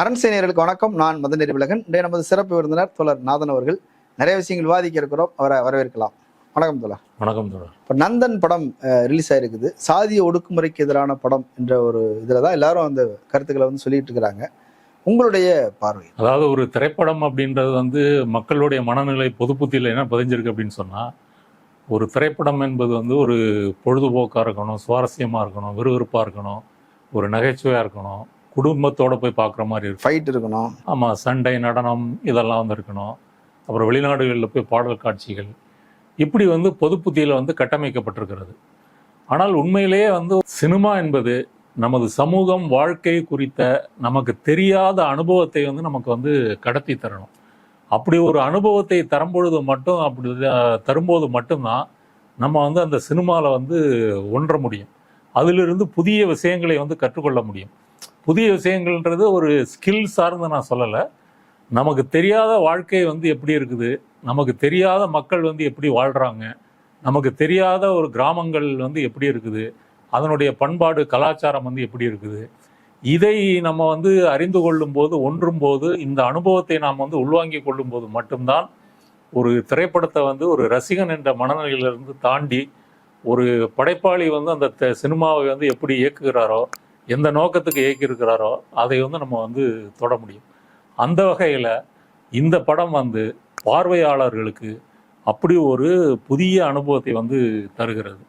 அரண்சேனியர்களுக்கு வணக்கம். நான் மதன் விலகன் இன்றைய நமது சிறப்பு விருந்தினர் தோழர் நாதன் அவர்கள். நிறைய விஷயங்கள் விவாதிக்க இருக்கிறோம். அவரை வரவேற்கலாம். வணக்கம் தோழர். வணக்கம் தோழர். இப்போ நந்தன் படம் ரிலீஸ் ஆயிருக்குது. சாதிய ஒடுக்குமுறைக்கு எதிரான படம் என்ற ஒரு இதில் தான் எல்லாரும் அந்த கருத்துக்களை வந்து சொல்லிட்டு இருக்கிறாங்க. உங்களுடைய பார்வை? அதாவது ஒரு திரைப்படம் அப்படின்றது வந்து மக்களுடைய மனநிலை பொதுப்புத்தியில் என்ன பதிஞ்சிருக்கு அப்படின்னு சொன்னா ஒரு திரைப்படம் என்பது வந்து ஒரு பொழுதுபோக்காக இருக்கணும் சுவாரஸ்யமாக இருக்கணும் விறுவிறுப்பாக இருக்கணும் ஒரு நகைச்சுவையாக இருக்கணும் குடும்பத்தோட போய் பார்க்குற மாதிரி இருக்கும். ஃபைட் இருக்கணும். ஆமாம் சண்டை நடனம் இதெல்லாம் வந்து இருக்கணும். அப்புறம் வெளிநாடுகளில் போய் பாடல் காட்சிகள். இப்படி வந்து பொதுப்புத்தியில் வந்து கட்டமைக்கப்பட்டிருக்கிறது. ஆனால் உண்மையிலேயே வந்து சினிமா என்பது நமது சமூகம் வாழ்க்கை குறித்த நமக்கு தெரியாத அனுபவத்தை வந்து நமக்கு வந்து கடத்தி தரணும். அப்படி ஒரு அனுபவத்தை தரும்பொழுது மட்டும் அப்படி தரும்போது மட்டும்தான் நம்ம வந்து அந்த சினிமாவில் வந்து ஒன்ற முடியும். அதிலிருந்து புதிய விஷயங்களை வந்து கற்றுக்கொள்ள முடியும். புதிய விஷயங்கள்ன்றது ஒரு ஸ்கில் சார்ந்து நான் சொல்லலை. நமக்கு தெரியாத வாழ்க்கை வந்து எப்படி இருக்குது? நமக்கு தெரியாத மக்கள் வந்து எப்படி வாழ்கிறாங்க நமக்கு தெரியாத ஒரு கிராமங்கள் வந்து எப்படி இருக்குது? அதனுடைய பண்பாடு கலாச்சாரம் வந்து எப்படி இருக்குது? இதை நம்ம வந்து அறிந்து கொள்ளும் போது ஒன்றும் போது இந்த அனுபவத்தை நாம் வந்து உள்வாங்கிக் கொள்ளும் போது மட்டும்தான் ஒரு திரைப்படத்தை வந்து ஒரு ரசிகன் என்ற மனநிலையிலிருந்து தாண்டி ஒரு படைப்பாளி வந்து அந்த த- சினிமாவை வந்து எப்படி இயக்குகிறாரோ எந்த நோக்கத்துக்கு இயக்கியிருக்கிறாரோ அதை வந்து நம்ம வந்து தொட முடியும். அந்த வகையில் இந்த படம் வந்து பார்வையாளர்களுக்கு அப்படி ஒரு புதிய அனுபவத்தை வந்து தருகிறது.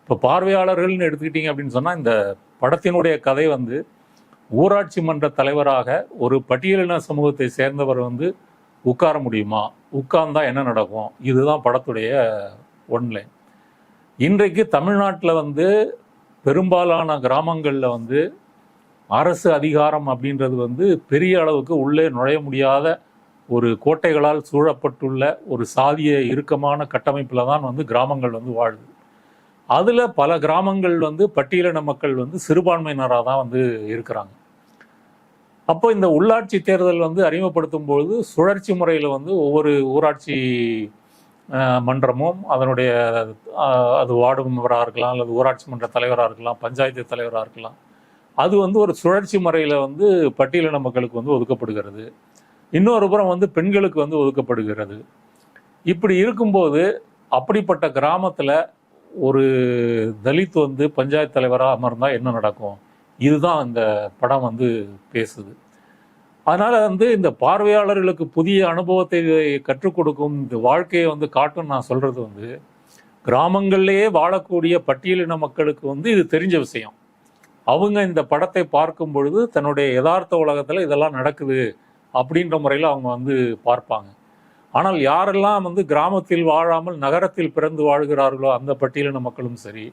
இப்போ பார்வையாளர்கள்னு எடுத்துக்கிட்டீங்க அப்படின்னு சொன்னால் இந்த படத்தினுடைய கதை வந்து ஊராட்சி மன்ற தலைவராக ஒரு பட்டியலின சமூகத்தை சேர்ந்தவர் வந்து உட்கார முடியுமா? உட்கார்ந்தா என்ன நடக்கும்? இதுதான் படத்துடைய ஒன்லைன் இன்றைக்கு தமிழ்நாட்டில் வந்து பெரும்பாலான கிராமங்களில் வந்து அரசு அதிகாரம் அப்படின்றது வந்து பெரிய அளவுக்கு உள்ளே நுழைய முடியாத ஒரு கோட்டைகளால் சூழப்பட்டுள்ள ஒரு சாதிய இறுக்கமான கட்டமைப்பில் தான் வந்து கிராமங்கள் வந்து வாழுது. அதில் பல கிராமங்கள் வந்து பட்டியலின மக்கள் வந்து சிறுபான்மையினராக தான் வந்து இருக்கிறாங்க. அப்போ இந்த உள்ளாட்சி தேர்தல் வந்து அறிமுகப்படுத்தும் பொழுது சுழற்சி முறையில் வந்து ஒவ்வொரு ஊராட்சி மன்றமும் அதனுடைய அது வார்டு மெம்பராக இருக்கலாம் அல்லது ஊராட்சி மன்ற தலைவராக இருக்கலாம் பஞ்சாயத்து தலைவராக இருக்கலாம். அது வந்து ஒரு சுழற்சி முறையில் வந்து பட்டியலின மக்களுக்கு வந்து ஒதுக்கப்படுகிறது. இன்னொரு புறம் வந்து பெண்களுக்கு வந்து ஒதுக்கப்படுகிறது. இப்படி இருக்கும்போது அப்படிப்பட்ட கிராமத்தில் ஒரு தலித் வந்து பஞ்சாயத்து தலைவராக அமர்ந்தால் என்ன நடக்கும்? இதுதான் இந்த படம் வந்து பேசுது. அதனால வந்து இந்த பார்வையாளர்களுக்கு புதிய அனுபவத்தை கற்றுக் கொடுக்கும் இந்த வாழ்க்கையை வந்து காட்டும் நான் சொல்றது வந்து கிராமங்கள்லேயே வாழக்கூடிய பட்டியலின மக்களுக்கு வந்து இது தெரிஞ்ச விஷயம். அவங்க இந்த படத்தை பார்க்கும் பொழுது தன்னுடைய யதார்த்த உலகத்தில் இதெல்லாம் நடக்குது அப்படின்ற முறையில் அவங்க வந்து பார்ப்பாங்க. ஆனால் யாரெல்லாம் வந்து கிராமத்தில் வாழாமல் நகரத்தில் பிறந்து வாழ்கிறார்களோ அந்த பட்டியலின மக்களும் சரி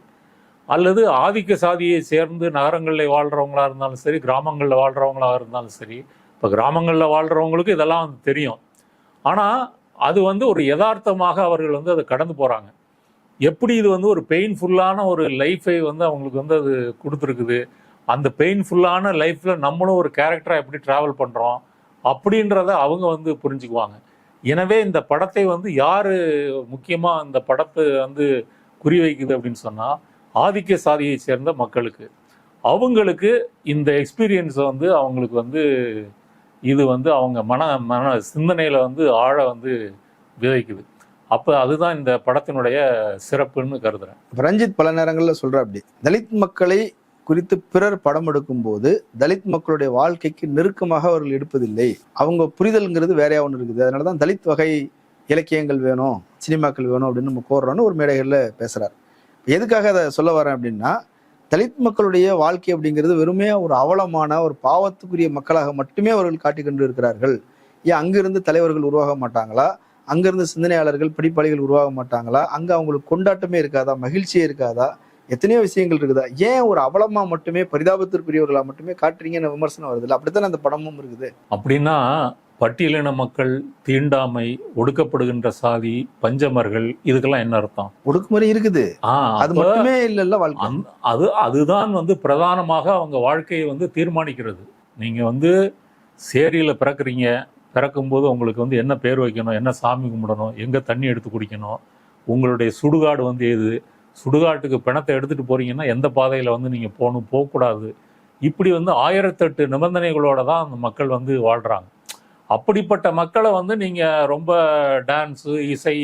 அல்லது ஆதிக்க சாதியை சேர்ந்து நகரங்களில் வாழ்கிறவங்களாக இருந்தாலும் சரி கிராமங்களில் வாழ்றவங்களா இருந்தாலும் சரி இப்போ கிராமங்களில் வாழ்றவங்களுக்கு இதெல்லாம் வந்து தெரியும். ஆனால் அது வந்து ஒரு யதார்த்தமாக அவர்கள் வந்து அதை கடந்து போகிறாங்க எப்படி இது வந்து ஒரு பெயின்ஃபுல்லான ஒரு லைஃபை வந்து அவங்களுக்கு வந்து அது கொடுத்துருக்குது? அந்த பெயின்ஃபுல்லான லைஃப்பில் நம்மளும் ஒரு கேரக்டராக எப்படி ட்ராவல் பண்ணுறோம் அப்படின்றத அவங்க வந்து புரிஞ்சுக்குவாங்க. எனவே இந்த படத்தை வந்து யார் முக்கியமாக இந்த படத்தை வந்து குறிவைக்குது அப்படின்னு சொன்னால் ஆதிக்க சாதியை சேர்ந்த மக்களுக்கு. அவங்களுக்கு இந்த எக்ஸ்பீரியன்ஸை வந்து அவங்களுக்கு வந்து இது வந்து அவங்க மன மன சிந்தனையில் வந்து ஆழ வந்து விதைக்குது. அப்போ அதுதான் இந்த படத்தினுடைய சிறப்புன்னு கருதுறேன். ரஞ்சித் பல நேரங்களில் சொல்ற அப்படி தலித் மக்களை குறித்து பிறர் படம் எடுக்கும் போது தலித் மக்களுடைய வாழ்க்கைக்கு நெருக்கமாக அவர்கள் எடுப்பதில்லை. அவங்க புரிதல்ங்கிறது வேறையா ஒன்று இருக்குது. அதனால தான் தலித் வகை இலக்கியங்கள் வேணும் சினிமாக்கள் வேணும் அப்படின்னு நம்ம கோர்றோன்னு ஒரு மேடைகளில் பேசுறாரு. எதுக்காக அதை சொல்ல வரேன் அப்படின்னா தலித் மக்களுடைய வாழ்க்கை அப்படிங்கிறது வெறுமே ஒரு அவலமான ஒரு பாவத்துக்குரிய மக்களாக மட்டுமே அவர்கள் காட்டிக் கொண்டு இருக்கிறார்கள் ஏன் அங்கிருந்து தலைவர்கள் உருவாக மாட்டாங்களா? அங்கிருந்து சிந்தனையாளர்கள் படிப்பாளிகள் உருவாக மாட்டாங்களா? அங்க அவங்களுக்கு கொண்டாட்டமே இருக்காதா? மகிழ்ச்சியே இருக்காதா? எத்தனையோ விஷயங்கள் இருக்குதா? ஏன் ஒரு அவலமா மட்டுமே பரிதாபத்திற்குரியவர்களா மட்டுமே காட்டுறீங்கன்னு விமர்சனம் வருது அப்படித்தானே அந்த படமும் இருக்குது? அப்படின்னா பட்டியலின மக்கள் தீண்டாமை ஒடுக்கப்படுகின்ற சாதி பஞ்சமர்கள் இதுக்கெல்லாம் என்ன அர்த்தம்? ஒடுக்குமுறை இருக்குது. அது மட்டுமே இல்லைல்ல அது அதுதான் வந்து பிரதானமாக அவங்க வாழ்க்கையை வந்து தீர்மானிக்கிறது. நீங்க வந்து சேரியில பிறக்குறீங்க. பிறக்கும்போது உங்களுக்கு வந்து என்ன பேர் வைக்கணும்? என்ன சாமி கும்பிடணும்? எங்க தண்ணி எடுத்து குடிக்கணும்? உங்களுடைய சுடுகாடு வந்து எது? சுடுகாட்டுக்கு பிணத்தை எடுத்துட்டு போறீங்கன்னா எந்த பாதையில வந்து நீங்க போகணும்? போகக்கூடாது. இப்படி வந்து ஆயிரத்தெட்டு நிபந்தனைகளோட தான் அந்த மக்கள் வந்து வாழ்கிறாங்க அப்படிப்பட்ட மக்களை வந்து நீங்கள் ரொம்ப டான்ஸு இசை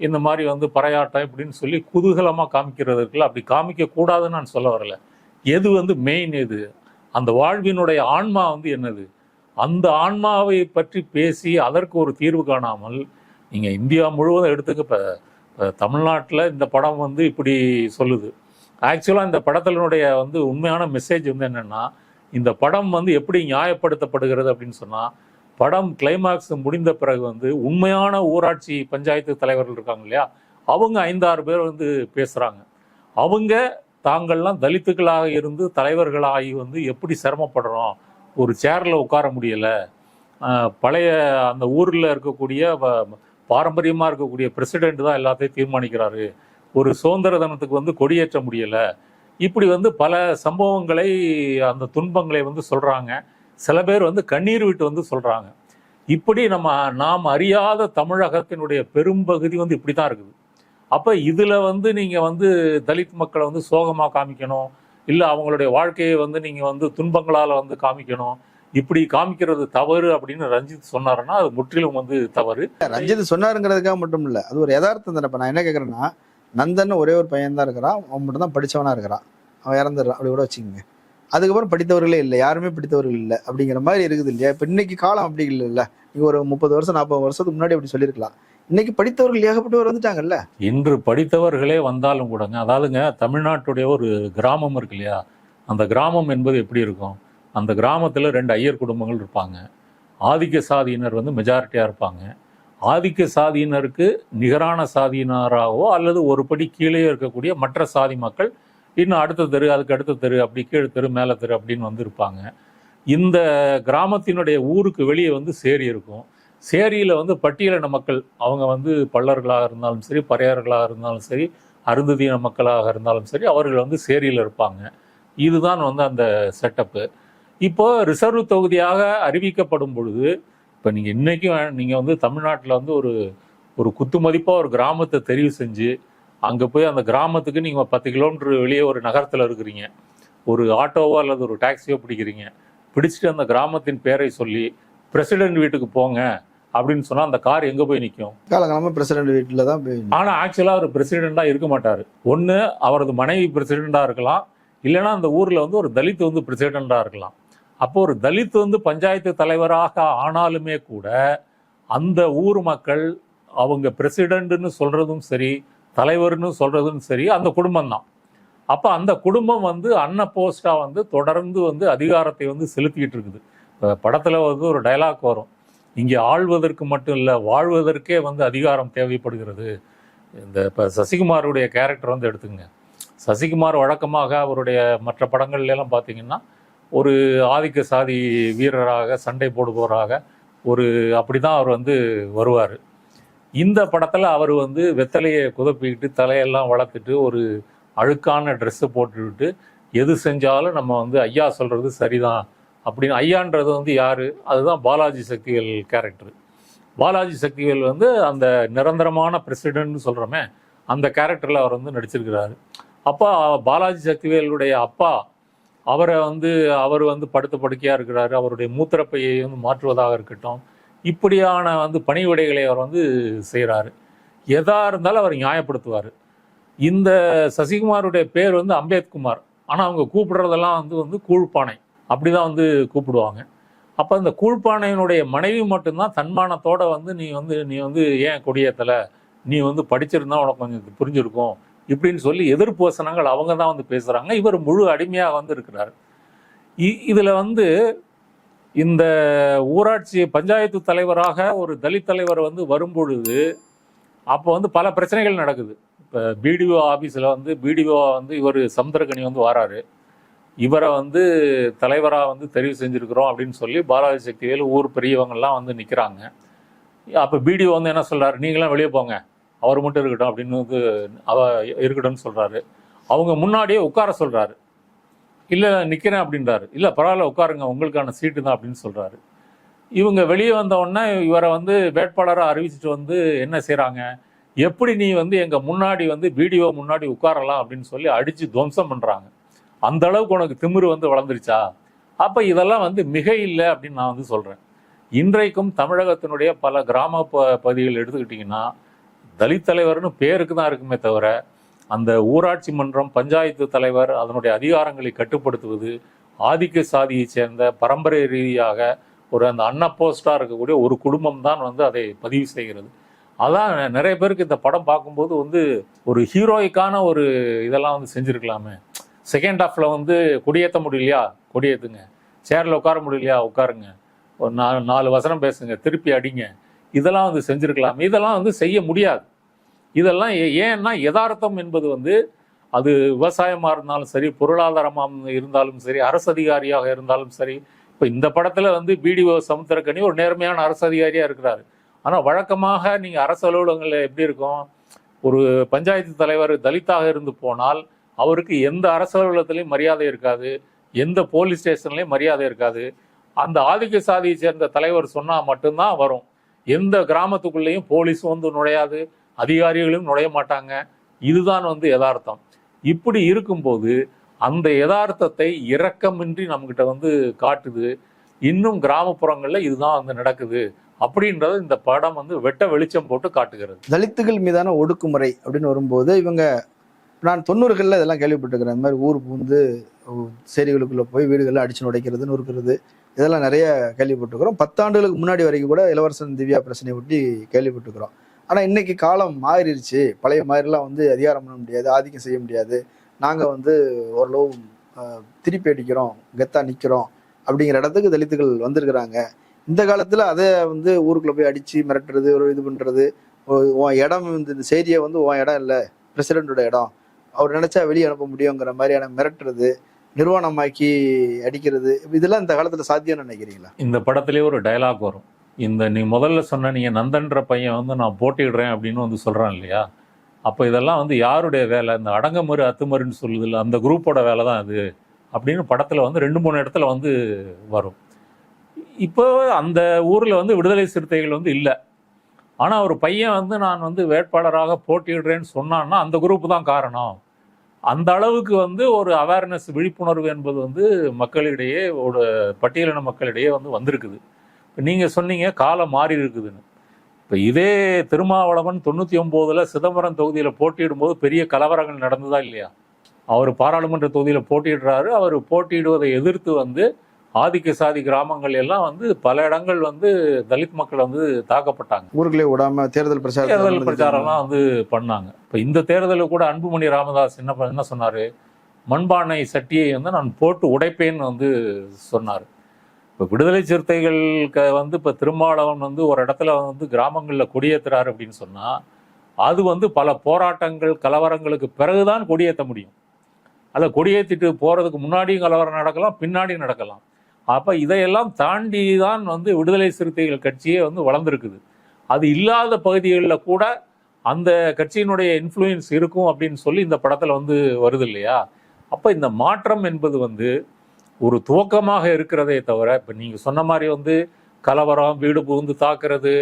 இந்த மாதிரி வந்து பறையாட்டம் இப்படின்னு சொல்லி குதூகலமாக காமிக்கிறது இருக்குல்ல அப்படி காமிக்கக்கூடாதுன்னு நான் சொல்ல வரல. எது வந்து மெயின் எது? அந்த வாழ்வினுடைய ஆன்மா வந்து என்னது? அந்த ஆன்மாவை பற்றி பேசி அதற்கு ஒரு தீர்வு காணாமல் நீங்கள் இந்தியா முழுவதும் எடுத்துக்க இப்போ தமிழ்நாட்டில் இந்த படம் வந்து இப்படி சொல்லுது. ஆக்சுவலாக இந்த படத்தினுடைய வந்து உண்மையான மெசேஜ் வந்து என்னென்னா இந்த படம் வந்து எப்படி நியாயப்படுத்தப்படுகிறது அப்படின்னு சொன்னால் படம் கிளைமாக்ஸ் முடிந்த பிறகு வந்து உண்மையான ஊராட்சி பஞ்சாயத்து தலைவர்கள் இருக்காங்க இல்லையா? அவங்க ஐந்தாறு பேர் வந்து பேசுகிறாங்க அவங்க தாங்கள்லாம் தலித்துக்களாக இருந்து தலைவர்களாகி வந்து எப்படி சிரமப்படுறோம்? ஒரு சேரில் உட்கார முடியலை. பழைய அந்த ஊரில் இருக்கக்கூடிய பாரம்பரியமாக இருக்கக்கூடிய பிரசிடெண்ட் தான் எல்லாத்தையும் தீர்மானிக்கிறாரு. ஒரு சுதந்திர தினத்துக்கு வந்து கொடியேற்ற முடியலை. இப்படி வந்து பல சம்பவங்களை அந்த துன்பங்களை வந்து சொல்கிறாங்க சில பேர் வந்து கண்ணீர் விட்டு வந்து சொல்கிறாங்க இப்படி நம்ம நாம் அறியாத தமிழகத்தினுடைய பெரும்பகுதி வந்து இப்படி தான் இருக்குது. அப்போ இதில் வந்து நீங்கள் வந்து தலித் மக்களை வந்து சோகமாக காமிக்கணும். இல்லை அவங்களுடைய வாழ்க்கையை வந்து நீங்கள் வந்து துன்பங்களால் வந்து காமிக்கணும். இப்படி காமிக்கிறது தவறு அப்படின்னு ரஞ்சித் சொன்னாருன்னா அது முற்றிலும் வந்து தவறு. ரஞ்சித் சொன்னாருங்கிறதுக்காக மட்டும் இல்லை அது ஒரு யதார்த்தம் தானே. இப்போ நான் என்ன கேட்குறேன்னா நந்தன் ஒரே ஒரு பையன் தான் இருக்கிறான். அவன் மட்டும் தான் படித்தவனாக இருக்கிறான். அவன் இறந்துடுறான். அப்படி கூட வச்சுக்கோங்க. அதுக்கப்புறம் படித்தவர்களே இல்லை யாருமே படித்தவர்கள் இல்லை அப்படிங்கிற மாதிரி இருக்குது இல்லையா? இப்போ இன்னைக்கு காலம் அப்படி இல்லைல்ல. நீங்கள் ஒரு முப்பது வருஷம் நாற்பது வருஷத்துக்கு முன்னாடி அப்படி சொல்லியிருக்கலாம். இன்னைக்கு படித்தவர்கள் ஏகப்பட்டவர் வந்துட்டாங்கல்ல? இன்று படித்தவர்களே வந்தாலும் கூடங்க அதாவதுங்க தமிழ்நாட்டுடைய ஒரு கிராமம் இருக்கு இல்லையா? அந்த கிராமம் என்பது எப்படி இருக்கும்? அந்த கிராமத்தில் ரெண்டு ஐயர் குடும்பங்கள் இருப்பாங்க. ஆதிக்க சாதியினர் வந்து மெஜாரிட்டியாக இருப்பாங்க. ஆதிக்க சாதியினருக்கு நிகரான சாதியினராகவோ அல்லது ஒரு படி கீழே இருக்கக்கூடிய மற்ற சாதி மக்கள் இன்னும் அடுத்த தெரு அதுக்கு அடுத்த தெரு அப்படி கீழ் தெரு மேலே தெரு அப்படின்னு வந்து இருப்பாங்க இந்த கிராமத்தினுடைய ஊருக்கு வெளியே வந்து சேரி இருக்கும். சேரியில் வந்து பட்டியலின மக்கள் அவங்க வந்து பள்ளர்களாக இருந்தாலும் சரி பறையர்களாக இருந்தாலும் சரி அருந்ததியின மக்களாக இருந்தாலும் சரி அவர்கள் வந்து சேரியில் இருப்பாங்க. இதுதான் வந்து அந்த செட்டப்பு. இப்போது ரிசர்வ் தொகுதியாக அறிவிக்கப்படும் பொழுது இப்போ நீங்கள் இன்றைக்கும் நீங்கள் வந்து தமிழ்நாட்டில் வந்து ஒரு ஒரு குத்து மதிப்பாக ஒரு கிராமத்தை தெரிவு செஞ்சு அங்கே போய் அந்த கிராமத்துக்கு நீங்கள் பத்து கிலோமீட்டர் வெளியே ஒரு நகரத்தில் இருக்கிறீங்க. ஒரு ஆட்டோவோ அல்லது ஒரு டாக்ஸியோ பிடிக்கிறீங்க. பிடிச்சிட்டு அந்த கிராமத்தின் பேரை சொல்லி பிரசிடென்ட் வீட்டுக்கு போங்க அப்படின்னு சொன்னால் அந்த கார் எங்கே போய் நிற்கும் காலங்காலமா பிரசிடென்ட் வீட்டில் தான் போய் ஆனால் ஆக்சுவலாக அவர் பிரசிடெண்ட்டாக இருக்க மாட்டார். ஒன்று அவரது மனைவி பிரசிடெண்ட்டாக இருக்கலாம். இல்லைன்னா அந்த ஊரில் வந்து ஒரு தலித் வந்து பிரசிடெண்ட்டாக இருக்கலாம். அப்போ ஒரு தலித் வந்து பஞ்சாயத்து தலைவராக ஆனாலுமே கூட அந்த ஊர் மக்கள் அவங்க பிரசிடென்ட்னு சொல்றதும் சரி தலைவர்னு சொல்கிறதும் சரி அந்த குடும்பம் தான் அப்போ அந்த குடும்பம் வந்து அன்ன போஸ்டா வந்து தொடர்ந்து வந்து அதிகாரத்தை வந்து செலுத்திக்கிட்டு இருக்குது. இப்போ படத்தில் வந்து ஒரு டயலாக் வரும். இங்கே ஆள்வதற்கு மட்டும் இல்லை வாழ்வதற்கே வந்து அதிகாரம் தேவைப்படுகிறது. இந்த இப்போ சசிகுமாருடைய கேரக்டர் வந்து எடுத்துங்க சசிகுமார் வழக்கமாக அவருடைய மற்ற படங்கள்லாம் பார்த்தீங்கன்னா ஒரு ஆதிக்க சாதி வீரராக சண்டை போடுபவராக ஒரு அப்படி தான் அவர் வந்து வருவார். இந்த படத்தில் அவர் வந்து வெத்தலையை குதப்பிக்கிட்டு தலையெல்லாம் வளர்த்துட்டு ஒரு அழுக்கான ட்ரெஸ்ஸை போட்டுக்கிட்டு எது செஞ்சாலும் நம்ம வந்து ஐயா சொல்கிறது சரிதான் அப்படின்னு. ஐயான்றது வந்து யார்? அதுதான் பாலாஜி சக்திகள் கேரக்டர் பாலாஜி சக்திவேல் வந்து அந்த நிரந்தரமான பிரசிடென்ட்னு சொல்கிறோமே அந்த கேரக்டரில் அவர் வந்து நடிச்சிருக்கிறாரு. அப்பா பாலாஜி சக்திவேலுடைய அப்பா அவரை வந்து அவர் வந்து படுத்த படுக்கையாக இருக்கிறாரு. அவருடைய மூத்திரப்பையை வந்து மாற்றுவதாக இருக்கட்டும். இப்படியான வந்து பணிவிடைகளை அவர் வந்து செய்கிறாரு எதாக இருந்தாலும் அவர் நியாயப்படுத்துவார். இந்த சசிகுமாருடைய பேர் வந்து அம்பேத்குமார். ஆனால் அவங்க கூப்பிடுறதெல்லாம் வந்து வந்து கூழ்ப்பானை அப்படி தான் வந்து கூப்பிடுவாங்க. அப்போ இந்த கூழ்ப்பானையினுடைய மனைவி மட்டும்தான் தன்மானத்தோட வந்து நீ வந்து நீ வந்து ஏன் கொடியேற்றலை நீ வந்து படிச்சிருந்தா உனக்கு கொஞ்சம் புரிஞ்சிருக்கும். இப்படின்னு சொல்லி எதிர்ப்பு வசனங்கள் அவங்க தான் வந்து பேசுகிறாங்க இவர் முழு அடிமையாக வந்து இருக்கிறார். இ- இதில் வந்து இந்த ஊராட்சி பஞ்சாயத்து தலைவராக ஒரு தலித் தலைவர் வந்து வரும்பொழுது அப்போ வந்து பல பிரச்சனைகள் நடக்குது. இப்போ பிடிஓ ஆஃபீஸில் வந்து பிடிஓ வந்து இவர் சமுத்திரகனி வந்து வராரு. இவரை வந்து தலைவராக வந்து தெரிவு செஞ்சுருக்கிறோம் அப்படின்னு சொல்லி பாலாஜி சக்திவேல் ஊர் பெரியவங்கள்லாம் வந்து நிற்கிறாங்க அப்போ பிடிஓ வந்து என்ன சொல்கிறாரு நீங்களாம் வெளியே போங்க. அவர் மட்டும் இருக்கட்டும் அப்படின்னு வந்து அவ இருக்கட்டும்னு சொல்கிறாரு அவங்க முன்னாடியே உட்கார சொல்கிறாரு இல்லை நிற்கிறேன் அப்படின்றாரு. இல்லை பரவாயில்ல உட்காருங்க உங்களுக்கான சீட்டு தான் அப்படின்னு சொல்கிறாரு இவங்க வெளியே வந்தவொடனே இவரை வந்து வேட்பாளராக அறிவிச்சிட்டு வந்து என்ன செய்கிறாங்க எப்படி நீ வந்து எங்கள் முன்னாடி வந்து வீடியோ முன்னாடி உட்காரலாம் அப்படின்னு சொல்லி அடித்து துவம்சம் பண்ணுறாங்க அந்த அளவுக்கு உனக்கு திமிரு வந்து வளர்ந்துருச்சா? அப்போ இதெல்லாம் வந்து மிக இல்லை அப்படின்னு நான் வந்து சொல்கிறேன் இன்றைக்கும் தமிழகத்தினுடைய பல கிராம ப- பகுதிகள் எடுத்துக்கிட்டிங்கன்னா தலித் தலைவர்னு பேருக்கு தான் இருக்குமே தவிர அந்த ஊராட்சி மன்றம் பஞ்சாயத்து தலைவர் அதனுடைய அதிகாரங்களை கட்டுப்படுத்துவது ஆதிக்க சாதியைச் சேர்ந்த பரம்பரை ரீதியாக ஒரு அந்த அன்னப்போஸ்டாக இருக்கக்கூடிய ஒரு குடும்பம் தான் வந்து அதை பதிவு செய்கிறது. அதான் நிறைய பேருக்கு இந்த படம் பார்க்கும்போது வந்து ஒரு ஹீரோயிக்கான ஒரு இதெல்லாம் வந்து செஞ்சுருக்கலாமே. செகண்ட் ஹாஃப்ல வந்து கொடியேற்ற முடியலையா? கொடியேற்றுங்க சேரில் உட்கார முடியலையா? உட்காருங்க. ஒரு நாலு நாலு வசனம் பேசுங்க. திருப்பி அடிங்க. இதெல்லாம் வந்து செஞ்சுருக்கலாம். இதெல்லாம் வந்து செய்ய முடியாது. இதெல்லாம் ஏ- ஏன்னா யதார்த்தம் என்பது வந்து அது விவசாயமாக இருந்தாலும் சரி பொருளாதாரமாக இருந்தாலும் சரி அரசு அதிகாரியாக இருந்தாலும் சரி இப்போ இந்த படத்தில் வந்து பிடிஓ சமுத்திரக்கணி ஒரு நேர்மையான அரசு அதிகாரியாக இருக்கிறாரு. ஆனால் வழக்கமாக நீங்கள் அரசு அலுவலகங்களில் எப்படி இருக்கும்? ஒரு பஞ்சாயத்து தலைவர் தலித்தாக இருந்து போனால் அவருக்கு எந்த அரசு அலுவலகத்திலையும் மரியாதை இருக்காது எந்த போலீஸ் ஸ்டேஷன்லையும் மரியாதை இருக்காது. அந்த ஆதிக்க சாதியை சேர்ந்த தலைவர் சொன்னால் மட்டும்தான் வரும். எந்த கிராமத்துக்குள்ளேயும் போலீஸும் வந்து நுழையாது அதிகாரிகளும் நுழைய மாட்டாங்க. இதுதான் வந்து யதார்த்தம். இப்படி இருக்கும்போது அந்த யதார்த்தத்தை இரக்கமின்றி நம்மக்கிட்ட வந்து காட்டுது. இன்னும் கிராமப்புறங்களில் இதுதான் வந்து நடக்குது அப்படின்றத இந்த படம் வந்து வெட்ட வெளிச்சம் போட்டு காட்டுகிறது. தலித்துகள் மீதான ஒடுக்குமுறை அப்படின்னு வரும்போது இவங்க நான் தொண்ணூறுகளில் இதெல்லாம் கேள்விப்பட்டிருக்கிறேன். இந்த மாதிரி ஊர் பூந்து சேரிகளுக்குள்ளே போய் வீடுகளில் அடிச்சு நுடைக்கிறது நொறுக்கிறது இதெல்லாம் நிறைய கேள்விப்பட்டிருக்கிறோம். பத்தாண்டுகளுக்கு முன்னாடி வரைக்கும் கூட இளவரசன் திவ்யா பிரச்சனை ஒட்டி கேள்விப்பட்டிருக்கிறோம். ஆனால் இன்னைக்கு காலம் மாறிடுச்சு. பழைய மாதிரிலாம் வந்து அதிகாரம் பண்ண முடியாது ஆதிக்கம் செய்ய முடியாது. நாங்கள் வந்து ஓரளவு திருப்பி அடிக்கிறோம் கெத்தா நிற்கிறோம் அப்படிங்கிற இடத்துக்கு தலித்துகள் வந்திருக்கிறாங்க. இந்த காலத்தில் அதை வந்து ஊருக்குள்ள போய் அடித்து மிரட்டுறது ஒரு இது பண்ணுறது உன் இடம் வந்து இந்த செய்தியை வந்து உன் இடம் இல்லை பிரசிடென்ட்டோட இடம். அவர் நினச்சா வெளியே அனுப்ப முடியுங்கிற மாதிரியான மிரட்டுறது நிர்வாணமாக்கி அடிக்கிறது இதெல்லாம் இந்த காலத்தில் சாத்தியம்னு நினைக்கிறீங்களா? இந்த படத்துலேயே ஒரு டயலாக் வரும். இந்த நீ முதல்ல சொன்ன நீங்கள் நந்தன்ற பையன் வந்து நான் போட்டிடுறேன் அப்படின்னு வந்து சொல்கிறான் இல்லையா? அப்போ இதெல்லாம் வந்து யாருடைய வேலை? இந்த அடங்கமறு அத்துமருன்னு சொல்லுதில்ல அந்த குரூப்போட வேலை தான் அது அப்படின்னு படத்தில் வந்து ரெண்டு மூணு இடத்துல வந்து வரும். இப்போ அந்த ஊரில் வந்து விடுதலை சிறுத்தைகள் வந்து இல்லை. ஆனால் ஒரு பையன் வந்து நான் வந்து வேட்பாளராக போட்டியிடுறேன்னு சொன்னான்னா அந்த குரூப் தான் காரணம். அந்த அளவுக்கு வந்து ஒரு அவேர்னஸ் விழிப்புணர்வு என்பது வந்து மக்களிடையே ஒரு பட்டியலின மக்களிடையே வந்து வந்திருக்குது. நீங்கள் சொன்னீங்க காலம் மாறி இருக்குதுன்னு இப்போ இதே திருமாவளவன் தொண்ணூற்றி ஒம்போதில் சிதம்பரம் தொகுதியில் போட்டியிடும்போது பெரிய கலவரங்கள் நடந்ததா இல்லையா? அவர் பாராளுமன்ற தொகுதியில் போட்டியிடுறாரு. அவர் போட்டியிடுவதை எதிர்த்து வந்து ஆதிக்க சாதி கிராமங்கள் எல்லாம் வந்து பல இடங்கள் வந்து தலித் மக்கள் வந்து தாக்கப்பட்டாங்க. ஊருக்குள்ளே விடாம தேர்தல் தேர்தல் பிரச்சாரம் பிரச்சாரம்லாம் வந்து பண்ணாங்க. இப்போ இந்த தேர்தலில் கூட அன்புமணி ராமதாஸ் என்ன என்ன சொன்னார்? மண்பானை சட்டியை வந்து நான் போட்டு உடைப்பேன்னு வந்து சொன்னார். இப்போ விடுதலை சிறுத்தைகளுக்கு வந்து இப்போ திருமாவளவன் வந்து ஒரு இடத்துல வந்து கிராமங்களில் கொடியேற்றுறாரு அப்படின்னு சொன்னால் அது வந்து பல போராட்டங்கள் கலவரங்களுக்கு பிறகுதான் கொடியேற்ற முடியும். அல்ல கொடியேற்றிட்டு போகிறதுக்கு முன்னாடியும் கலவரம் நடக்கலாம் பின்னாடியும் நடக்கலாம். அப்போ இதையெல்லாம் தாண்டி தான் வந்து விடுதலை சிறுத்தைகள் கட்சியே வந்து வளர்ந்துருக்குது. அது இல்லாத பகுதிகளில் கூட அந்த கட்சியினுடைய இன்ஃப்ளூயன்ஸ் இருக்கும் அப்படின்னு சொல்லி இந்த படத்தில் வந்து வருது இல்லையா? அப்போ இந்த மாற்றம் என்பது வந்து ஒரு துவக்கமாக இருக்கிறதே தவிர இப்போ நீங்கள் சொன்ன மாதிரி வந்து கலவரம் வீடு புகுந்து தாக்குறது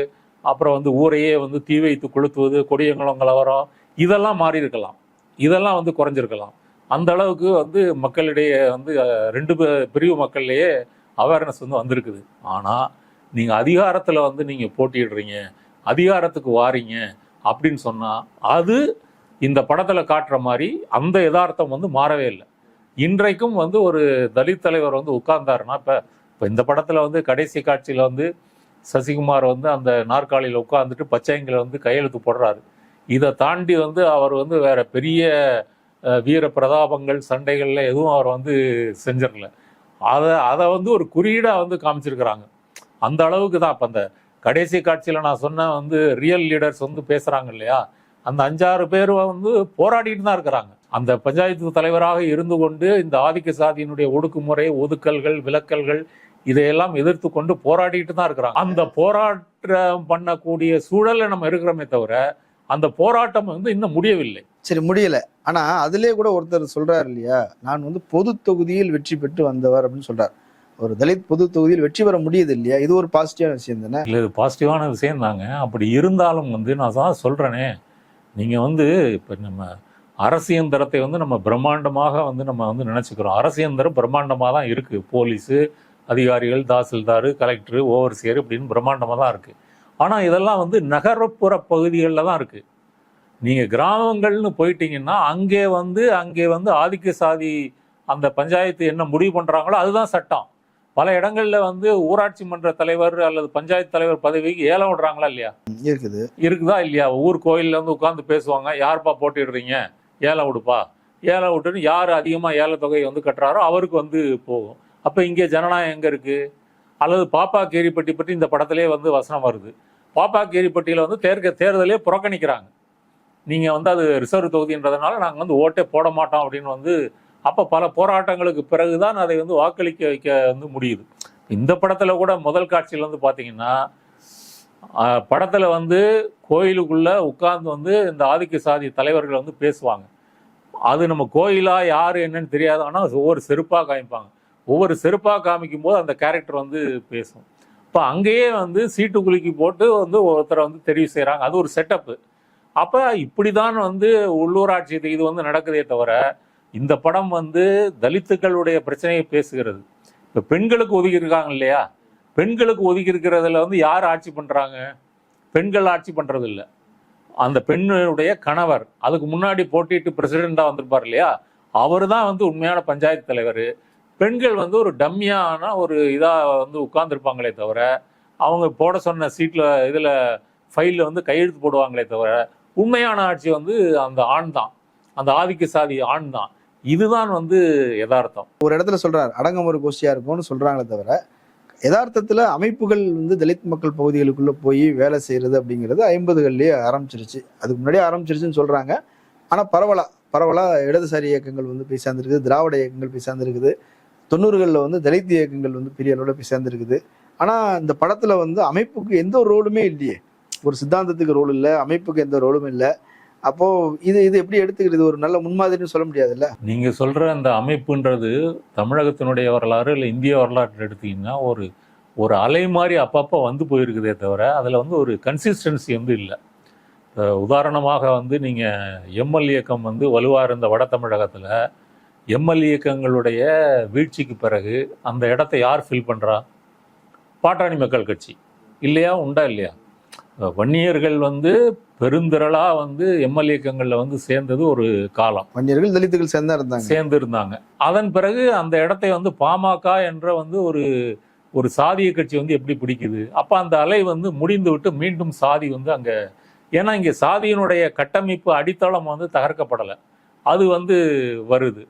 அப்புறம் வந்து ஊரையே வந்து தீ வைத்து கொளுத்துவது கொடியங்குளம் கலவரம் இதெல்லாம் மாறி இருக்கலாம். இதெல்லாம் வந்து குறைஞ்சிருக்கலாம். அந்த அளவுக்கு வந்து மக்களிடையே வந்து ரெண்டு பிரிவு மக்கள்லேயே அவேர்னஸ் வந்து வந்திருக்குது. ஆனால் நீங்கள் அதிகாரத்தில் வந்து நீங்கள் போட்டியிடுறீங்க அதிகாரத்துக்கு வாரீங்க அப்படின்னு சொன்னால் அது இந்த படத்தில் காட்டுற மாதிரி அந்த யதார்த்தம் வந்து மாறவே இல்லை. இன்றைக்கும் வந்து ஒரு தலித் தலைவர் வந்து உட்கார்ந்தாருன்னா இப்போ இப்போ இந்த படத்தில் வந்து கடைசி காட்சியில் வந்து சசிகுமார் வந்து அந்த நாற்காலியில் உட்காந்துட்டு பச்சைங்களை வந்து கையெழுத்து போடுறாரு. இதை தாண்டி வந்து அவர் வந்து வேற பெரிய வீர பிரதாபங்கள் சண்டைகள்ல எதுவும் அவர் வந்து செஞ்சிடல. அதை அதை வந்து ஒரு குறியீடாக வந்து காமிச்சிருக்கிறாங்க. அந்த அளவுக்கு தான். அப்போ அந்த கடைசி காட்சியில் நான் சொன்ன வந்து ரியல் லீடர்ஸ் வந்து பேசுகிறாங்க இல்லையா? அந்த அஞ்சாறு பேர் வந்து போராடிட்டு தான் இருக்கிறாங்க. அந்த பஞ்சாயத்து தலைவராக இருந்து கொண்டு இந்த ஆதிக்க சாதியினுடைய ஒடுக்குமுறை ஒதுக்கல்கள் விலக்கல்கள் இதையெல்லாம் எதிர்த்து கொண்டு போராடிட்டு தான் இருக்கிறாங்க. அந்த போராட்டம் பண்ணக்கூடிய சூழல்ல நம்ம இருக்கிறோமே தவிர அந்த போராட்டம் வந்து இன்னும் முடியவில்லை. சரி முடியல. ஆனா அதுலயே கூட ஒருத்தர் சொல்றாரு இல்லையா? நான் வந்து பொது தொகுதியில் வெற்றி பெற்று வந்தவர் அப்படின்னு சொல்றார். ஒரு தலித் பொது தொகுதியில் வெற்றி பெற முடியுது இல்லையா? இது ஒரு பாசிட்டிவான விஷயம் தானே? இல்லை இது பாசிட்டிவான விஷயம் தாங்க. அப்படி இருந்தாலும் வந்து நான் தான் சொல்கிறேனே நீங்கள் வந்து இப்போ நம்ம அரசு இயந்திரத்தை வந்து நம்ம பிரம்மாண்டமாக வந்து நம்ம வந்து நினைச்சுக்கிறோம். அரசு இயந்திரம் பிரம்மாண்டமாக தான் இருக்கு. போலீஸு அதிகாரிகள் தாசில்தார் கலெக்டர் ஓவர்சியர் இப்படின்னு பிரம்மாண்டமாக தான் இருக்கு. ஆனால் இதெல்லாம் வந்து நகரப்புற பகுதிகளில் தான் இருக்கு. நீங்கள் கிராமங்கள்னு போயிட்டீங்கன்னா அங்கே வந்து அங்கே வந்து ஆதிக்க சாதி அந்த பஞ்சாயத்து என்ன முடிவு பண்ணுறாங்களோ அதுதான் சட்டம். பல இடங்கள்ல வந்து ஊராட்சி மன்ற தலைவர் அல்லது பஞ்சாயத்து தலைவர் பதவிக்கு ஏலம் விடுறாங்களா இல்லையா? இருக்குது. இருக்குதா இல்லையா? ஊர் கோயில்ல வந்து உட்காந்து பேசுவாங்க. யாருப்பா போட்டிடுறீங்க ஏலம் விடுப்பா ஏலம் விட்டுன்னு யார் அதிகமாக ஏலத்தொகையை வந்து கட்டுறாரோ அவருக்கு வந்து போகும். அப்போ இங்கே ஜனநாயகம் எங்கே இருக்குது அல்லது பாப்பா கேரிப்பட்டி பற்றி இந்த படத்திலே வந்து வசனம் வருது. பாப்பா கேரிப்பட்டியில் வந்து தேர்க தேர்தலே புறக்கணிக்கிறாங்க. நீங்கள் வந்து அது ரிசர்வ் தொகுதின்றதுனால நாங்கள் வந்து ஓட்டே போட மாட்டோம் அப்படின்னு வந்து அப்போ பல போராட்டங்களுக்கு பிறகுதான் அதை வந்து வாக்களிக்க வைக்க வந்து முடியுது. இந்த படத்தில் கூட முதல் காட்சியில் வந்து பார்த்தீங்கன்னா படத்தில் வந்து கோயிலுக்குள்ளே உட்கார்ந்து வந்து இந்த ஆதிக்க சாதி தலைவர்கள் வந்து பேசுவாங்க. அது நம்ம கோயிலா யார் என்னன்னு தெரியாது. ஆனால் ஒவ்வொரு செருப்பாக காமிப்பாங்க. ஒவ்வொரு செருப்பாக காமிக்கும் போது அந்த கேரக்டர் வந்து பேசும். இப்போ அங்கேயே வந்து சீட்டு குலுக்கி போட்டு வந்து ஒருத்தரை வந்து தெரிவு செய்கிறாங்க அது ஒரு செட்டப்பு. அப்ப இப்படிதான் வந்து உள்ளூராட்சி இது வந்து நடக்குதே தவிர இந்த படம் வந்து தலித்துக்களுடைய பிரச்சனையை பேசுகிறது. இப்போ பெண்களுக்கு ஒதுக்கியிருக்காங்க இல்லையா? பெண்களுக்கு ஒதுக்கி இருக்கிறதுல வந்து யார் ஆட்சி பண்ணுறாங்க பெண்கள் ஆட்சி பண்ணுறதில்ல அந்த பெண்ணுடைய கணவர் அதுக்கு முன்னாடி போட்டிட்டு பிரசிடெண்ட்டாக வந்திருப்பார் இல்லையா? அவர் தான் வந்து உண்மையான பஞ்சாயத்து தலைவர். பெண்கள் வந்து ஒரு டம்மியான ஒரு இதாக வந்து உட்கார்ந்துருப்பாங்களே தவிர அவங்க போட சொன்ன சீட்டில் இதில் ஃபைலில் வந்து கையெழுத்து போடுவாங்களே தவிர உண்மையான ஆட்சி வந்து அந்த ஆண் தான். அந்த ஆதிக்க சாதி ஆண் தான். இதுதான் வந்து யதார்த்தம். ஒரு இடத்துல சொல்றாரு அடங்கமொரு கோஷ்டியா இருக்கும்னு சொல்றாங்களே தவிர யதார்த்தத்தில் அமைப்புகள் வந்து தலித் மக்கள் பகுதிகளுக்குள்ளே போய் வேலை செய்கிறது அப்படிங்கிறது ஐம்பதுகள்லேயே ஆரம்பிச்சிருச்சு. அதுக்கு முன்னாடியே ஆரம்பிச்சிருச்சுன்னு சொல்கிறாங்க ஆனால் பரவலாக பரவலாக இடதுசாரி இயக்கங்கள் வந்து போய் சேர்ந்துருக்குது. திராவிட இயக்கங்கள் போய் சேர்ந்துருக்குது. தொண்ணூறுகளில் வந்து தலித் இயக்கங்கள் வந்து பெரிய அளவில் போய் சேர்ந்துருக்குது. ஆனால் இந்த படத்தில் வந்து அமைப்புக்கு எந்த ஒரு ரோலுமே இல்லையே. ஒரு சித்தாந்தத்துக்கு ரோல் இல்லை அமைப்புக்கு எந்த ரோலும் இல்லை. அப்போ இது இது எப்படி எடுத்துக்கிறது? ஒரு நல்ல முன்மாதிரின்னு சொல்ல முடியாதுல்ல? நீங்க சொல்ற அந்த அமைப்புன்றது தமிழகத்தினுடைய வரலாறு இல்லை இந்திய வரலாற்று எடுத்தீங்கன்னா ஒரு ஒரு அலை மாதிரி அப்பப்போ வந்து போயிருக்குதே தவிர அதில் வந்து ஒரு கன்சிஸ்டன்சி வந்து இல்லை. உதாரணமாக வந்து நீங்கள் எம்எல் இயக்கம் வந்து வலுவாக இருந்த வட தமிழகத்தில் எம்எல் இயக்கங்களுடைய வீழ்ச்சிக்கு பிறகு அந்த இடத்தை யார் ஃபில் பண்ணுறா பாட்டாளி மக்கள் கட்சி. இல்லையா? உண்டா இல்லையா? வன்னியர்கள் வந்து பெருந்திரளா வந்து எம்எல் இயக்கங்களில் வந்து சேர்ந்தது ஒரு காலம். வன்னியர்கள் தலித்துகள் சேர்ந்தா இருந்தாங்க. சேர்ந்து இருந்தாங்க அதன் பிறகு அந்த இடத்தை வந்து பாமக என்ற வந்து ஒரு ஒரு சாதிய கட்சி வந்து எப்படி பிடிக்குது? அப்ப அந்த அலை வந்து முடிந்து விட்டு மீண்டும் சாதி வந்து அங்க ஏன்னா இங்க சாதியினுடைய கட்டமைப்பு அடித்தளம் வந்து தகர்க்கப்படலை. அது வந்து வருது.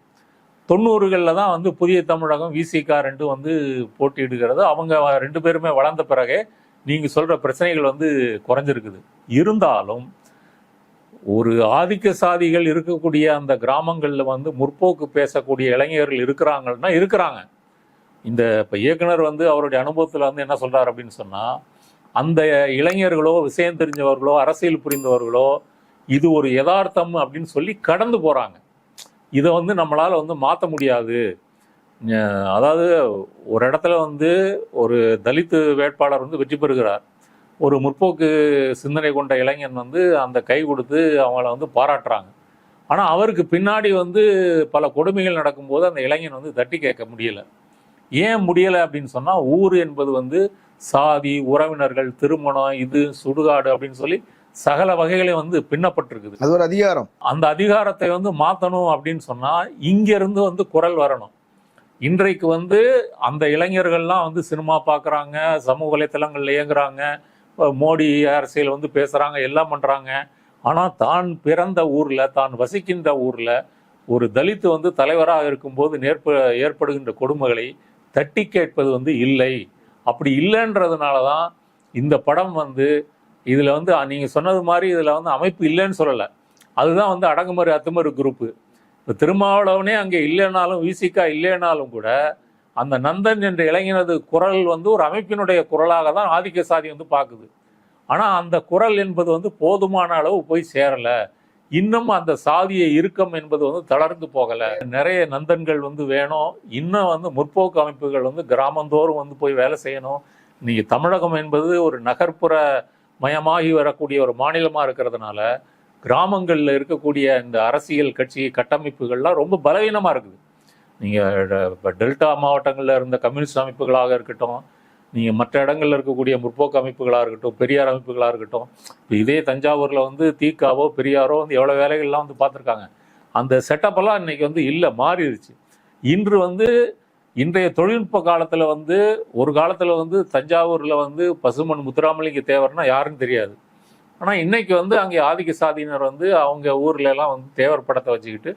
தொண்ணூறுகளில் தான் வந்து புதிய தமிழகம் விசிகா ரெண்டும் வந்து போட்டியிடுகிறது. அவங்க ரெண்டு பேருமே வளர்ந்த பிறகே நீங்கள் சொல்கிற பிரச்சனைகள் வந்து குறைஞ்சிருக்குது. இருந்தாலும் ஒரு ஆதிக்க சாதிகள் இருக்கக்கூடிய அந்த கிராமங்களில் வந்து முற்போக்கு பேசக்கூடிய இளைஞர்கள் இருக்கிறாங்கன்னா இருக்கிறாங்க. இந்த இப்போ இயக்குனர் வந்து அவருடைய அனுபவத்தில் வந்து என்ன சொல்கிறார் அப்படின்னு சொன்னால் அந்த இளைஞர்களோ விஷயம் தெரிஞ்சவர்களோ அரசியல் புரிந்தவர்களோ இது ஒரு யதார்த்தம் அப்படின்னு சொல்லி கடந்து போகிறாங்க இதை வந்து நம்மளால் வந்து மாற்ற முடியாது. அதாவது ஒரு இடத்துல வந்து ஒரு தலித்து வேட்பாளர் வந்து வெற்றி பெறுகிறார். ஒரு முற்போக்கு சிந்தனை கொண்ட இளைஞன் வந்து அந்த கை கொடுத்து அவங்கள வந்து பாராட்டுறாங்க. ஆனால் அவருக்கு பின்னாடி வந்து பல கொடுமைகள் நடக்கும்போது அந்த இளைஞன் வந்து தட்டி கேட்க முடியல. ஏன் முடியலை அப்படின்னு சொன்னால் ஊர் என்பது வந்து சாதி உறவினர்கள் திருமணம் இது சுடுகாடு அப்படின்னு சொல்லி சகல வகைகளையும் வந்து பின்னப்பட்டிருக்குது. அது ஒரு அதிகாரம். அந்த அதிகாரத்தை வந்து மாற்றணும் அப்படின்னு சொன்னால் இங்கிருந்து வந்து குரல் வரணும். இன்றைக்கு வந்து அந்த இளைஞர்கள்லாம் வந்து சினிமா பார்க்குறாங்க சமூக வலைத்தளங்கள்ல இயங்குறாங்க மோடி அரசியல் வந்து பேசுகிறாங்க எல்லாம் பண்ணுறாங்க ஆனால் தான் பிறந்த ஊரில் தான் வசிக்கின்ற ஊரில் ஒரு தலித்து வந்து தலைவராக இருக்கும்போது நேர்ப ஏற்படுகின்ற கொடுமைகளை தட்டி கேட்பது வந்து இல்லை. அப்படி இல்லைன்றதுனால தான் இந்த படம் வந்து இதில் வந்து நீங்கள் சொன்னது மாதிரி இதில் வந்து அமைப்பு இல்லைன்னு சொல்லலை. அதுதான் வந்து அடங்குமுறை அத்துமறு குரூப்பு இப்போ திருமாவளவனே அங்கே இல்லைனாலும் விசிகா இல்லைனாலும் கூட அந்த நந்தன் என்ற இளைஞனது குரல் வந்து ஒரு அமைப்பினுடைய குரலாக தான் ஆதிக்க சாதி வந்து பார்க்குது. ஆனால் அந்த குரல் என்பது வந்து போதுமான அளவு போய் சேரலை. இன்னும் அந்த சாதிய இறுக்கம் என்பது வந்து தளர்ந்து போகலை. நிறைய நந்தன்கள் வந்து வேணும். இன்னும் வந்து முற்போக்கு அமைப்புகள் வந்து கிராமந்தோறும் வந்து போய் வேலை செய்யணும். நீங்கள் தமிழகம் என்பது ஒரு நகர்ப்புற மயமாகி வரக்கூடிய ஒரு மாநிலமாக இருக்கிறதுனால கிராமங்களில் இருக்கக்கூடிய இந்த அரசியல் கட்சி கட்டமைப்புகள்லாம் ரொம்ப பலவீனமாக இருக்குது. நீங்கள் ட- டெல்டா மாவட்டங்களில் இருந்த கம்யூனிஸ்ட் அமைப்புகளாக இருக்கட்டும் நீங்கள் மற்ற இடங்களில் இருக்கக்கூடிய முற்போக்கு அமைப்புகளாக இருக்கட்டும் பெரியார் அமைப்புகளாக இருக்கட்டும் இப்போ இதே தஞ்சாவூரில் வந்து தீக்காவோ பெரியாரோ வந்து எவ்வளோ வேலைகள்லாம் வந்து பார்த்துருக்காங்க. அந்த செட்டப்பெல்லாம் இன்றைக்கி வந்து இல்லை மாறிடுச்சு இன்று வந்து இன்றைய தொழில்நுட்ப காலத்தில் வந்து ஒரு காலத்தில் வந்து தஞ்சாவூரில் வந்து பசுமன் முத்துராமலிங்க தேவர்னா யாருன்னு தெரியாது. ஆனால் இன்னைக்கு வந்து அங்கே ஆதிக்க சாதியினர் வந்து அவங்க ஊர்ல எல்லாம் வந்து தேவர் படத்தை வச்சுக்கிட்டு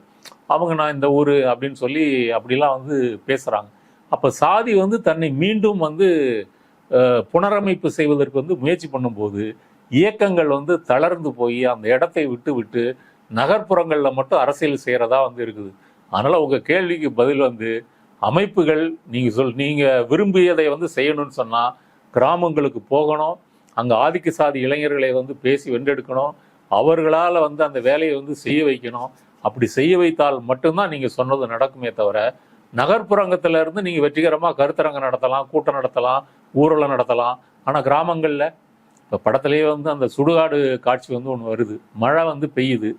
அவங்க நான் இந்த ஊர் அப்படின்னு சொல்லி அப்படிலாம் வந்து பேசுகிறாங்க அப்போ சாதி வந்து தன்னை மீண்டும் வந்து புனரமைப்பு செய்வதற்கு வந்து முயற்சி பண்ணும்போது இயக்கங்கள் வந்து தளர்ந்து போய் அந்த இடத்தை விட்டு விட்டு நகர்ப்புறங்களில் மட்டும் அரசியல் செய்கிறதா வந்து இருக்குது. அதனால் உங்கள் கேள்விக்கு பதில் வந்து அமைப்புகள் நீங்கள் சொல் நீங்கள் விரும்பியதை வந்து செய்யணும்னு சொன்னால் கிராமங்களுக்கு போகணும் அங்கே ஆதிக்க சாதி இளைஞர்களை வந்து பேசி வென்றெடுக்கணும். அவர்களால் வந்து அந்த வேலையை வந்து செய்ய வைக்கணும். அப்படி செய்ய வைத்தால் மட்டும்தான் நீங்கள் சொன்னது நடக்குமே தவிர நகர்ப்புறங்கத்துல இருந்து வெற்றிகரமாக கருத்தரங்கம் நடத்தலாம் கூட்டம் நடத்தலாம் ஊரில் நடத்தலாம். ஆனால் கிராமங்களில் இப்போ படத்துலேயே வந்து அந்த சுடுகாடு காட்சி வந்து ஒன்று வருது. மழை வந்து பெய்யுது.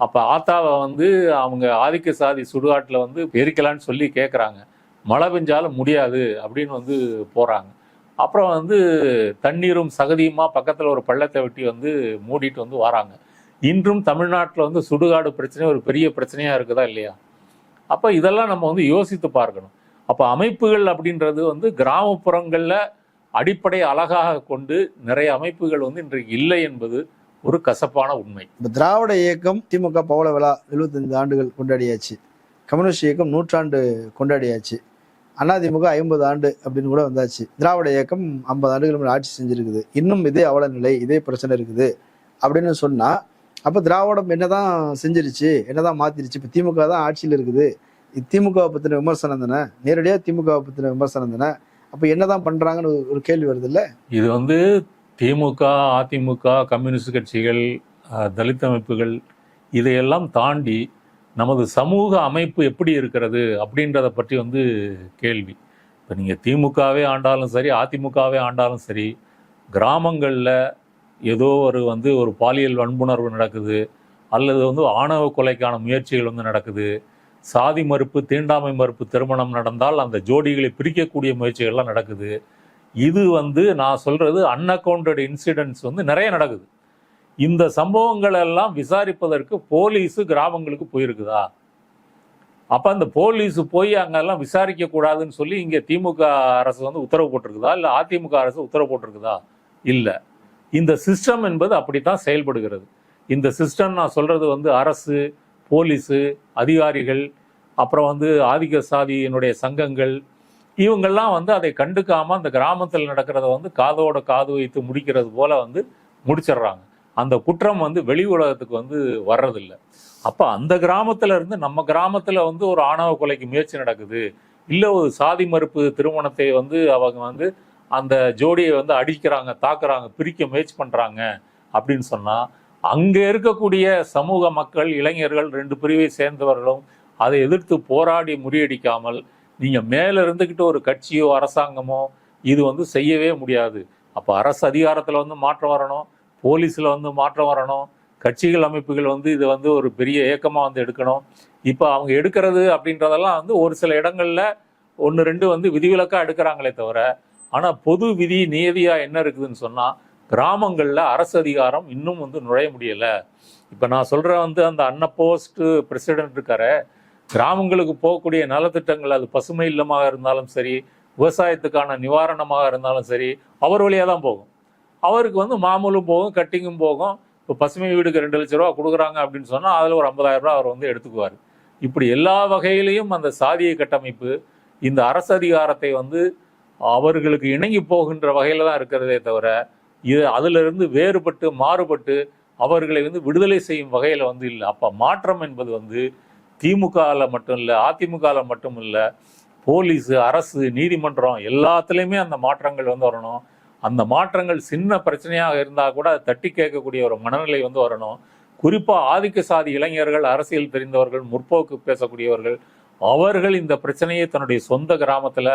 அப்போ ஆத்தாவை வந்து அவங்க ஆதிக்க சாதி சுடுகாட்டில் வந்து எரிக்கலான்னு சொல்லி கேட்குறாங்க மழை பெஞ்சாலும் முடியாது அப்படின்னு வந்து போகிறாங்க அப்புறம் வந்து தண்ணீரும் சகதியுமா பக்கத்தில் ஒரு பள்ளத்தை வெட்டி வந்து மூடிட்டு வந்து வராங்க. இன்றும் தமிழ்நாட்டில் வந்து சுடுகாடு பிரச்சனை ஒரு பெரிய பிரச்சனையாக இருக்குதா இல்லையா? அப்போ இதெல்லாம் நம்ம வந்து யோசித்து பார்க்கணும். அப்போ அமைப்புகள் அப்படின்றது வந்து கிராமப்புறங்களில் அடிப்படை அழகாக கொண்டு நிறைய அமைப்புகள் வந்து இன்றைக்கு இல்லை என்பது ஒரு கசப்பான உண்மை. இப்போ திராவிட இயக்கம் திமுக பவள விழா 75 ஆண்டுகள் கொண்டாடியாச்சு. கம்யூனிஸ்ட் இயக்கம் நூற்றாண்டு கொண்டாடியாச்சு. அதிமுக ஐம்பது ஆண்டு அப்படின்னு கூட வந்தாச்சு. திராவிட இயக்கம் ஐம்பது ஆண்டுகள் முன்னாடி ஆட்சி செஞ்சிருக்குது. இன்னும் இதே அவல நிலை இதே பிரச்சனை இருக்குது அப்படின்னு சொன்னா அப்ப திராவிடம் என்னதான் செஞ்சிருச்சு என்னதான் மாத்திருச்சு? இப்ப திமுக தான் ஆட்சியில் இருக்குது. திமுகவை பத்தின விமர்சனம் தானே? நேரடியா திமுகவை பத்தின விமர்சனம் தானே? அப்ப என்னதான் பண்றாங்கன்னு ஒரு- கேள்வி வருது இல்ல இது வந்து திமுக அதிமுக கம்யூனிஸ்ட் கட்சிகள் தலித் அமைப்புகள் இதையெல்லாம் தாண்டி நமது சமூக அமைப்பு எப்படி இருக்கிறது அப்படின்றத பற்றி வந்து கேள்வி. இப்போ நீங்கள் திமுகவே ஆண்டாலும் சரி அதிமுகவே ஆண்டாலும் சரி கிராமங்களில் ஏதோ ஒரு வந்து ஒரு பாலியல் வன்புணர்வு நடக்குது அல்லது வந்து ஆணவ கொலைக்கான முயற்சிகள் வந்து நடக்குது சாதி மறுப்பு தீண்டாமை மறுப்பு திருமணம் நடந்தால் அந்த ஜோடிகளை பிரிக்கக்கூடிய முயற்சிகள்லாம் நடக்குது. இது வந்து நான் சொல்கிறது அன்அக்கௌண்டட் இன்சிடென்ட்ஸ் வந்து நிறைய நடக்குது. இந்த சம்பவங்கள் எல்லாம் விசாரிப்பதற்கு போலீஸு கிராமங்களுக்கு போயிருக்குதா? அப்போ அந்த போலீஸு போய் அங்கெல்லாம் விசாரிக்க கூடாதுன்னு சொல்லி இங்கே திமுக அரசு வந்து உத்தரவு போட்டிருக்குதா? இல்லை அதிமுக அரசு உத்தரவு போட்டிருக்குதா? இல்லை. இந்த சிஸ்டம் என்பது அப்படித்தான் செயல்படுகிறது. இந்த சிஸ்டம் நான் சொல்கிறது வந்து அரசு போலீஸு அதிகாரிகள் அப்புறம் வந்து ஆதிக்க சாதியினுடைய சங்கங்கள் இவங்கெல்லாம் வந்து அதை கண்டுக்காமல் அந்த கிராமத்தில் நடக்கிறத வந்து காதோட காது வைத்து முடிக்கிறது போல வந்து முடிச்சிடுறாங்க. அந்த குற்றம் வந்து வெளி உலகத்துக்கு வந்து வர்றதில்லை. அப்போ அந்த கிராமத்துல இருந்து நம்ம கிராமத்துல வந்து ஒரு ஆணவ கொலைக்கு முயற்சி நடக்குது. இல்லை ஒரு சாதி மறுப்பு திருமணத்தை வந்து அவங்க வந்து அந்த ஜோடியை வந்து அடிக்கிறாங்க தாக்குறாங்க பிரிக்க முயற்சி பண்ணுறாங்க அப்படின்னு சொன்னால் அங்கே இருக்கக்கூடிய சமூக மக்கள் இளைஞர்கள் ரெண்டு பிரிவை சேர்ந்தவர்களும் அதை எதிர்த்து போராடி முறியடிக்காமல் நீங்கள் மேலே இருந்துக்கிட்ட ஒரு கட்சியோ அரசாங்கமோ இது வந்து செய்யவே முடியாது. அப்போ அரசு அதிகாரத்தில் வந்து மாற்றம் வரணும். போலீஸில் வந்து மாற்றம் வரணும். கட்சிகள் அமைப்புகள் வந்து இது வந்து ஒரு பெரிய இயக்கமாக வந்து எடுக்கணும். இப்போ அவங்க எடுக்கிறது அப்படின்றதெல்லாம் வந்து ஒரு சில இடங்களில் ஒன்று ரெண்டு வந்து விதிவிலக்காக எடுக்கிறாங்களே தவிர ஆனால் பொது விதி நியதியாக என்ன இருக்குதுன்னு சொன்னால் கிராமங்களில் அரசு அதிகாரம் இன்னும் வந்து நுழைய முடியலை. இப்போ நான் சொல்கிற வந்து அந்த அன்னபோஸ்ட் பிரசிடென்ட் இருக்கார. கிராமங்களுக்கு போகக்கூடிய நலத்திட்டங்கள் அது பசுமை இல்லமாக இருந்தாலும் சரி விவசாயத்துக்கான நிவாரணமாக இருந்தாலும் சரி அவர் வழியாக தான் போகும். அவருக்கு வந்து மாமூலும் போகும் கட்டிங்கும் போகும். இப்போ பசுமை வீடுக்கு ரெண்டு லட்ச ரூபா கொடுக்குறாங்க அப்படின்னு சொன்னால் அதில் ஒரு ஐம்பதாயிரம் ரூபா அவர் வந்து எடுத்துக்குவார். இப்படி எல்லா வகையிலையும் அந்த சாதிய கட்டமைப்பு இந்த அரசு அதிகாரத்தை வந்து அவர்களுக்கு இணங்கி போகின்ற வகையில் தான் இருக்கிறதே தவிர இது அதிலிருந்து வேறுபட்டு மாறுபட்டு அவர்களை வந்து விடுதலை செய்யும் வகையில் வந்து இல்லை. அப்போ மாற்றம் என்பது வந்து திமுகவில் மட்டும் இல்லை அதிமுகவில் மட்டும் இல்லை போலீஸ் அரசு நீதிமன்றம் எல்லாத்துலேயுமே அந்த மாற்றங்கள் வந்து வரணும். அந்த மாற்றங்கள் சின்ன பிரச்சனையாக இருந்தால் கூட அதை தட்டி கேட்கக்கூடிய ஒரு மனநிலை வந்து வரணும். குறிப்பாக ஆதிக்க சாதி இளைஞர்கள் அரசியல் தெரிந்தவர்கள் முற்போக்கு பேசக்கூடியவர்கள் அவர்கள் இந்த பிரச்சனையை தன்னுடைய சொந்த கிராமத்தில்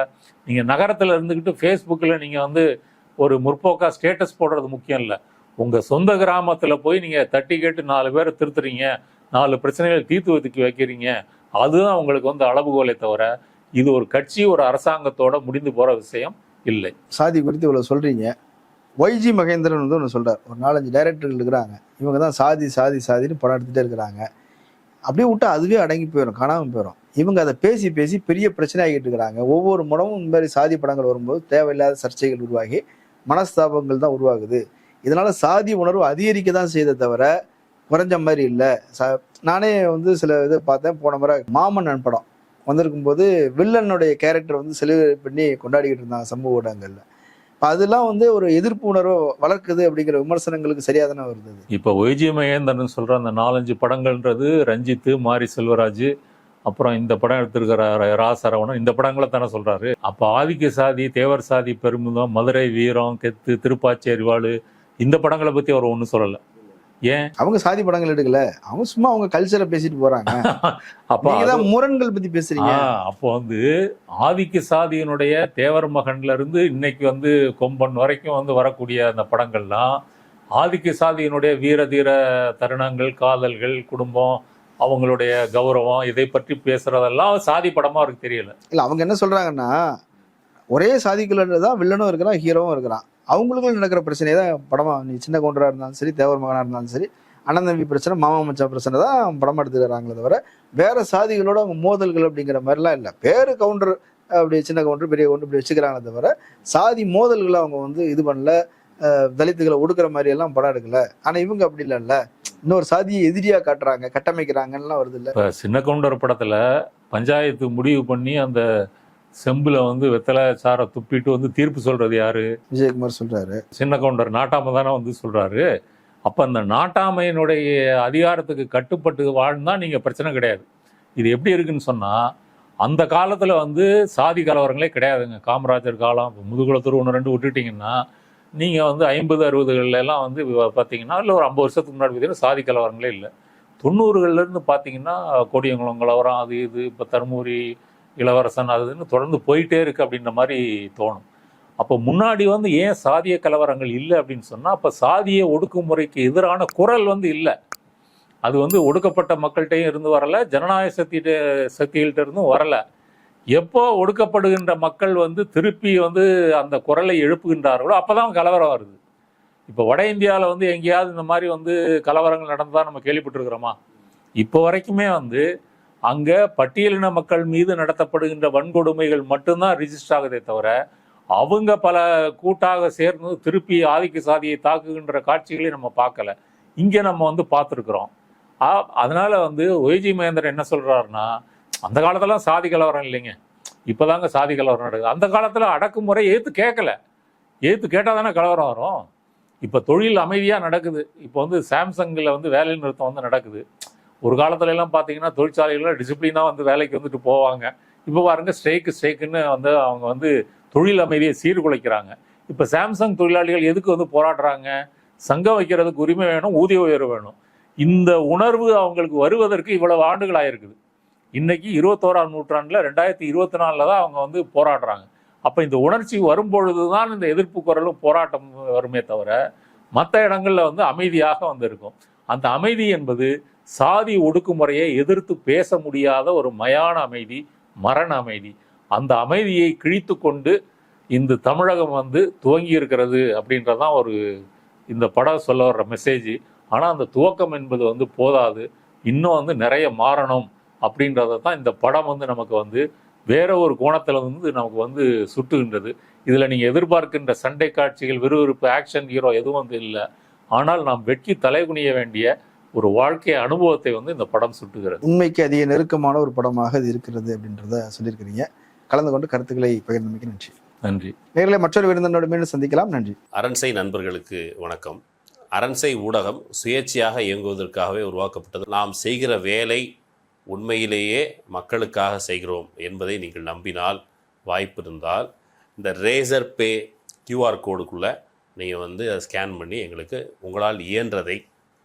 நீங்கள் நகரத்தில் இருந்துக்கிட்டு ஃபேஸ்புக்கில் நீங்கள் வந்து ஒரு முற்போக்காக ஸ்டேட்டஸ் போடுறது முக்கியம் இல்லை. உங்கள் சொந்த கிராமத்தில் போய் நீங்கள் தட்டி கேட்டு நாலு பேரை திருத்துறீங்க நாலு பிரச்சனைகளை தீர்த்து ஒதுக்கி வைக்கிறீங்க அதுதான் உங்களுக்கு வந்து அளவுகோலை தவிர இது ஒரு கட்சி ஒரு அரசாங்கத்தோட முடிந்து போகிற விஷயம். இல்லை. சாதி குறித்து இவ்வளவு சொல்றீங்க. ஒய்ஜி மகேந்திரன் வந்து ஒன்று சொல்றார். ஒரு நாலஞ்சு டைரக்டர்கள் இருக்கிறாங்க. இவங்க தான் சாதி சாதி சாதின்னு படம் எடுத்துட்டே இருக்கிறாங்க. அப்படியே விட்டா அதுவே அடங்கி போயிடும் காணாமல் போயிடும் இவங்க அதை பேசி பேசி பெரிய பிரச்சனை ஆகிட்டு இருக்கிறாங்க. ஒவ்வொரு முடமும் இந்த மாதிரி சாதி படங்கள் வரும்போது தேவையில்லாத சர்ச்சைகள் உருவாகி மனஸ்தாபங்கள் தான் உருவாகுது. இதனால சாதி உணர்வு அதிகரிக்க தான் செய்தே தவிர குறைஞ்ச மாதிரி இல்லை. ச நானே வந்து சில இது பார்த்தேன். போன முறை மாமன்னன் படம். வந்திருக்கும் போது வில்லனுடைய கேரக்டர் வந்து செலிப்ரேட் பண்ணி கொண்டாடிக்கிட்டு இருந்தாங்க சமூக ஊடகங்கள்ல. அதெல்லாம் வந்து ஒரு எதிர்ப்பு உணர்வை வளர்க்குது அப்படிங்கிற விமர்சனங்களுக்கு சரியாக தானே வருது இப்போ ஒய்ஜி மகேந்திரன் சொல்கிற அந்த நாலஞ்சு படங்கள்ன்றது ரஞ்சித்து மாரி செல்வராஜ் அப்புறம் இந்த படம் எடுத்திருக்கிற ர- ரா சரவணன் இந்த படங்களை தானே சொல்கிறாரு அப்போ ஆதிக்க சாதி தேவர் சாதி பெருமிதம் மதுரை வீரம் கெத்து திருப்பாச்சி அறிவாளு இந்த படங்களை பற்றி அவர் ஒன்றும் சொல்லலை. ஏன்? அவங்க சாதி படங்கள் எடுக்கல. அவங்க சும்மா அவங்க கல்ச்சரை பேசிட்டு போறாங்க. அப்ப தான் முரண்கள் பத்தி பேசுறீங்க. அப்போ வந்து ஆதிக்க சாதியினுடைய தேவர் மகன்ல இருந்து இன்னைக்கு வந்து கொம்பன் வரைக்கும் வந்து வரக்கூடிய அந்த படங்கள்லாம் ஆதிக்க சாதியினுடைய வீர தீர தருணங்கள் காதல்கள் குடும்பம் அவங்களுடைய கௌரவம் இதை பற்றி பேசுறதெல்லாம் சாதி படமா அவருக்கு தெரியல. இல்ல அவங்க என்ன சொல்றாங்கன்னா ஒரே சாதிக்குள்ள தான் வில்லனும் இருக்கிறான் ஹீரோவும் இருக்கிறான். அவங்களுக்குள்ள நடக்கிற பிரச்சனையை தான் படமா நீ சின்ன கவுண்டராக இருந்தாலும் சரி தேவர் மகனாக இருந்தாலும் சரி அண்ணன் தம்பி பிரச்சனை மாமா மச்சான் பிரச்சனை தான் படம் எடுத்துக்கிறாங்களே தவிர வேற சாதிகளோட அவங்க மோதல்கள் அப்படிங்கிற மாதிரிலாம் இல்லை. பேரு கவுண்டர் அப்படி சின்ன கவுண்டர் பெரிய கவுண்டர் இப்படி வச்சுக்கிறாங்களே தவிர சாதி மோதல்களை அவங்க வந்து இது பண்ணல தலித்துகளை ஒடுக்குற மாதிரி எல்லாம் படம் எடுக்கல. ஆனா இவங்க அப்படி இல்லைல்ல இன்னொரு சாதியை எதிரியா காட்டுறாங்க கட்டமைக்கிறாங்கலாம் வருது இல்ல. சின்ன கவுண்டர் படத்துல பஞ்சாயத்து முடிவு பண்ணி அந்த செம்புல வந்து வெத்தலை சாரை துப்பிட்டு வந்து தீர்ப்பு சொல்றது யாரு? விஜயகுமார் சொல்றாரு. சின்ன கவுண்டர் நாட்டாம தானே வந்து சொல்றாரு. அப்ப அந்த நாட்டாமையினுடைய அதிகாரத்துக்கு கட்டுப்பட்டு வாழ்ந்தா நீங்க பிரச்சனை கிடையாது. இது எப்படி இருக்குன்னு சொன்னா அந்த காலத்துல வந்து சாதி கலவரங்களே கிடையாதுங்க. காமராஜர் காலம் முதுகுளத்தூர் ஒன்று ரெண்டு விட்டுட்டீங்கன்னா நீங்க வந்து ஐம்பது அறுபதுகள்ல எல்லாம் வந்து பாத்தீங்கன்னா இல்லை ஒரு ஐம்பது வருஷத்துக்கு முன்னாடி பார்த்தீங்கன்னா சாதி கலவரங்களே இல்லை. தொண்ணூறுகள்ல இருந்து பாத்தீங்கன்னா கொடியங்குளம் கலவரம் அது இது இப்போ தருமபுரி இளவரசன் அதுன்னு தொடர்ந்து போயிட்டே இருக்கு அப்படின்ற மாதிரி தோணும். அப்போ முன்னாடி வந்து ஏன் சாதிய கலவரங்கள் இல்லை அப்படின்னு சொன்னால் அப்போ சாதிய ஒடுக்குமுறைக்கு எதிரான குரல் வந்து இல்லை. அது வந்து ஒடுக்கப்பட்ட மக்கள்கிட்டையும் இருந்து வரல ஜனநாயக சக்திகிட்ட சக்திகள்கிட்ட இருந்தும் வரலை. எப்போ ஒடுக்கப்படுகின்ற மக்கள் வந்து திருப்பி வந்து அந்த குரலை எழுப்புகின்றார்களோ அப்பதான் கலவரம் வருது. இப்போ வட இந்தியாவில் வந்து எங்கேயாவது இந்த மாதிரி வந்து கலவரங்கள் நடந்ததாக நம்ம கேள்விப்பட்டிருக்கிறோமா? இப்போ வரைக்குமே வந்து அங்க பட்டியலின மக்கள் மீது நடத்தப்படுகின்ற வன்கொடுமைகள் மட்டும்தான் ரிஜிஸ்டர் ஆகுதே தவிர அவங்க பல கூட்டாக சேர்ந்து திருப்பி ஆதிக்க சாதியை தாக்குகின்ற காட்சிகளை நம்ம பார்க்கல. இங்கே நம்ம வந்து பார்த்துருக்குறோம். அதனால வந்து ஒய்ஜி மகேந்திரன் என்ன சொல்கிறாருன்னா அந்த காலத்துல சாதி கலவரம் இல்லைங்க. இப்பதாங்க சாதி கலவரம் நடக்குது. அந்த காலத்தில் அடக்குமுறை ஏத்து கேட்கல. ஏத்து கேட்டால் தானே கலவரம் வரும். இப்போ தொழில் அமைதியாக நடக்குது. இப்போ வந்து சாம்சங்கில் வந்து வேலை நிறுத்தம் வந்து நடக்குது. ஒரு காலத்துல எல்லாம் பார்த்தீங்கன்னா தொழிற்சாலைகள்ல டிசிப்ளினாக வந்து வேலைக்கு வந்துட்டு போவாங்க. இப்போ பாருங்க ஸ்ட்ரைக்கு ஸ்ட்ரைக்குன்னு வந்து அவங்க வந்து தொழில் அமைதியை சீர்குலைக்கிறாங்க. இப்போ சாம்சங் தொழிலாளிகள் எதுக்கு வந்து போராடுறாங்க? சங்கம் வைக்கிறதுக்கு உரிமை வேணும் ஊதிய உயர்வு வேணும். இந்த உணர்வு அவங்களுக்கு வருவதற்கு இவ்வளவு ஆண்டுகள் ஆயிருக்குது. இன்னைக்கு இருபத்தோராம் நூற்றாண்டில் ரெண்டாயிரத்தி இருபத்தி நாலில் தான் அவங்க வந்து போராடுறாங்க. அப்போ இந்த உணர்ச்சி வரும்பொழுது தான் இந்த எதிர்ப்பு குரலும் போராட்டம் வருமே தவிர மற்ற இடங்களில் வந்து அமைதியாக வந்து இருக்கும் அந்த அமைதி என்பது சாதி ஒடுக்குமுறையை எதிர்த்து பேச முடியாத ஒரு மயான அமைதி மரண அமைதி. அந்த அமைதியை கிழித்து கொண்டு இந்த தமிழகம் வந்து துவங்கி இருக்கிறது அப்படின்றதான் ஒரு இந்த படம் சொல்ல வர்ற மெசேஜ் ஆனால் அந்த துவக்கம் என்பது வந்து போதாது. இன்னும் வந்து நிறைய மாறணும் அப்படின்றத தான் இந்த படம் வந்து நமக்கு வந்து வேற ஒரு கோணத்தில் வந்து நமக்கு வந்து சுட்டுகின்றது. இதில் நீங்கள் எதிர்பார்க்கின்ற சண்டை காட்சிகள் விறுவிறுப்பு ஆக்ஷன் ஹீரோ எதுவும் வந்து இல்லை. ஆனால் நாம் வெட்கி தலைகுனிய வேண்டிய ஒரு வாழ்க்கை அனுபவத்தை வந்து இந்த படம் சுட்டுகிறது. உண்மைக்கு அதிக நெருக்கமான ஒரு படமாக இது இருக்கிறது அப்படின்றத சொல்லியிருக்கிறீங்க. கலந்து கொண்டு கருத்துக்களை பகிர்ந்தமைக்கு நன்றி. நன்றி. நேர்களை மற்றொரு விருந்தினோடு மீண்டும் சந்திக்கலாம். நன்றி. அரண்சை நண்பர்களுக்கு வணக்கம். அரண்சை ஊடகம் சுயேட்சையாக இயங்குவதற்காகவே உருவாக்கப்பட்டது. நாம் செய்கிற வேலை உண்மையிலேயே மக்களுக்காக செய்கிறோம் என்பதை நீங்கள் நம்பினால் வாய்ப்பு இருந்தால் இந்த ரேசர் பே கியூஆர் கோடுக்குள்ளே நீங்கள் வந்து அதை ஸ்கேன் பண்ணி எங்களுக்கு உங்களால் இயன்றதை